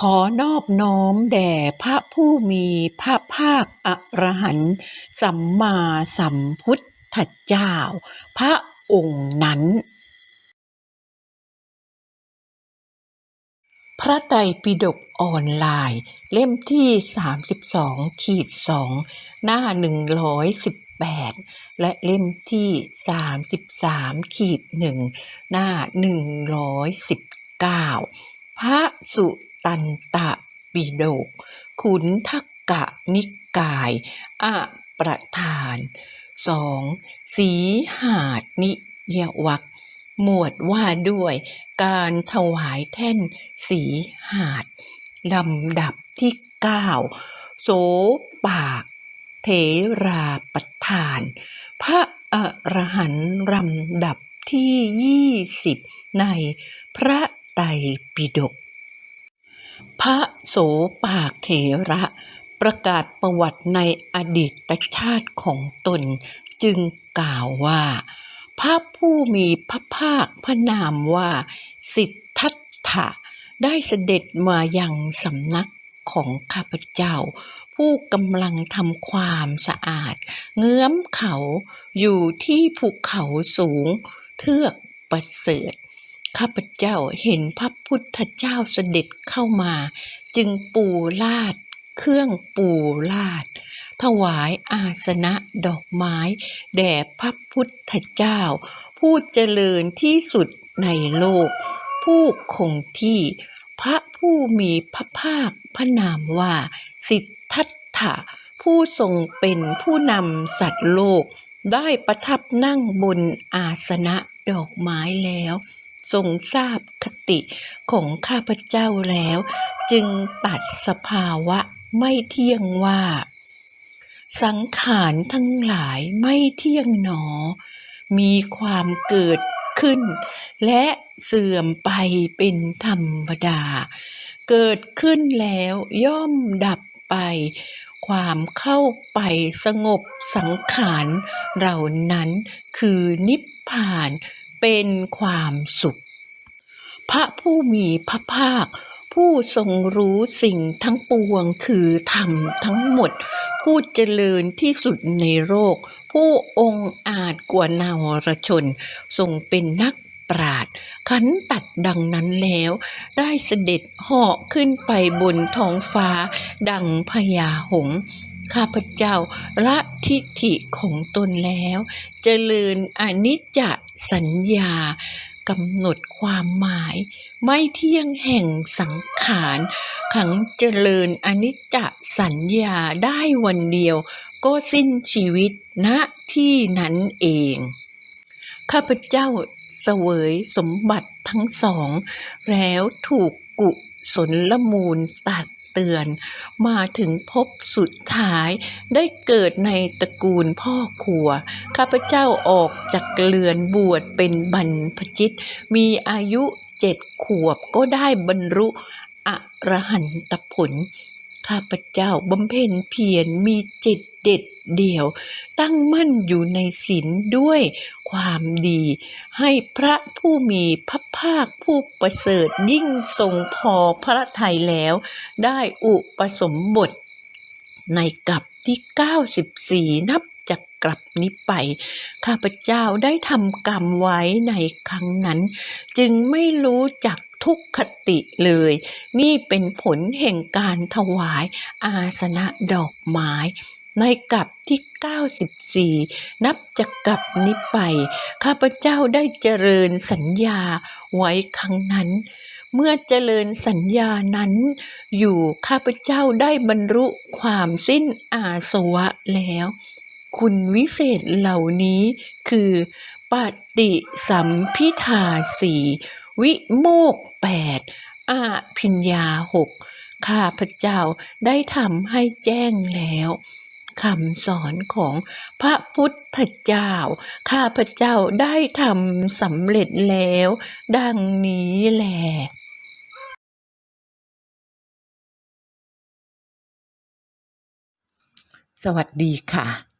ขอนอบน้อมแด่พระผู้มีพระภาคอรหันต์สัมมาสัมพุทธเจ้า พระองค์นั้น พระไตรปิฎกออนไลน์ เล่มที่ 32ขีด2หน้า 118 และเล่มที่ 33ขีด1หน้า 119 พระสุ ตันตะปิฎกขุนทักกะนิกายอะประธานสองสีหาดนิยวักหมวดว่าด้วยการถวายแท่นสีหาด ลำดับที่เก้าโสปากเถราประธาน พระอรหันต์ลำดับที่ยี่สิบในพระไตรปิฎก พระโสปากเถระ ประกาศประวัติในอดีตชาติของตน จึงกล่าวว่า พระผู้มีพระภาคพระนามว่า สิทธัตถะได้เสด็จมาอยังสำนักของข้าพเจ้า ผู้กำลังทำความสะอาด เงื้อมเขาอยู่ที่ภูเขาสูง เทือกประเสริฐ ข้าพเจ้าเห็นพระพุทธเจ้าเสด็จเข้ามา จึงปูลาด เครื่องปูลาด ถวายอาสนะดอกไม้ แด่พระพุทธเจ้า ผู้เจริญที่สุดในโลก ผู้คงที่ พระผู้มีพระภาคพระนามว่า สิทธัตถะผู้ทรงเป็นผู้นำสัตว์โลก ได้ประทับนั่งบนอาสนะดอกไม้แล้ว ทรงทราบคติของข้าพเจ้าแล้ว จึงตัดสภาวะไม่เที่ยงว่า สังขารทั้งหลายไม่เที่ยงหนอ มีความเกิดขึ้น และเสื่อมไปเป็นธรรมดา เกิดขึ้นแล้วย่อมดับไป ความเข้าไปสงบสังขารเหล่านั้นคือนิพพาน เป็นความสุข พระผู้มีพระภาค ผู้ทรงรู้สิ่งทั้งปวงคือธรรมทั้งหมด ผู้เจริญที่สุดในโลกผู้องค์อาจกว่านาวรชน ทรงเป็นนักปราชญ์ขันตัดดังนั้นแล้ว ได้เสด็จเหาะขึ้นไปบนท้องฟ้า ดังพญาหงส์ข้าพเจ้าละทิฏฐิของตนแล้ว เจริญอนิจจ สัญญากำหนดความหมาย ไม่เที่ยงแห่งสังขารขังเจริญอนิจจสัญญาได้วันเดียว ก็สิ้นชีวิตณที่นั้นเอง ข้าพเจ้าเสวยสมบัติทั้งสอง แล้วถูกกุศลมูลตัด เตือน มาถึงพบสุดท้ายได้เกิดในตระกูลพ่อครัว ข้าพเจ้าออกจากเรือนบวชเป็นบรรพชิต มีอายุเจ็ดขวบก็ได้บรรลุอรหันตผล ข้าพเจ้าบำเพ็ญเพียรมีจิต เด็ดเดี่ยว ตั้งมั่นอยู่ในศีลด้วยความดี ให้พระผู้มีพระภาคผู้ประเสริฐยิ่งทรงพอพระทัยแล้ว ได้อุปสมบท ในกลับที่ 94 นับจากกลับนี้ไป ข้าพเจ้าได้ทำกรรมไว้ในครั้งนั้น จึงไม่รู้จักทุกขติเลย นี่เป็นผลแห่งการถวายอาสนะดอกไม้ ในกลับที่ 94 นับจากกลับนี้ไป ข้าพเจ้าได้เจริญสัญญาไว้ครั้งนั้น เมื่อเจริญสัญญานั้น อยู่ข้าพเจ้าได้บรรลุความสิ้นอาสวะแล้ว คุณวิเศษเหล่านี้คือปฏิสัมพิทาสีวิโมกแปดอาพิญญาหกข้าพเจ้าได้ทำให้แจ้งแล้ว คำสอนของพระพุทธเจ้า ข้าพเจ้าได้ทำสำเร็จแล้ว ดังนี้แหละสวัสดีค่ะ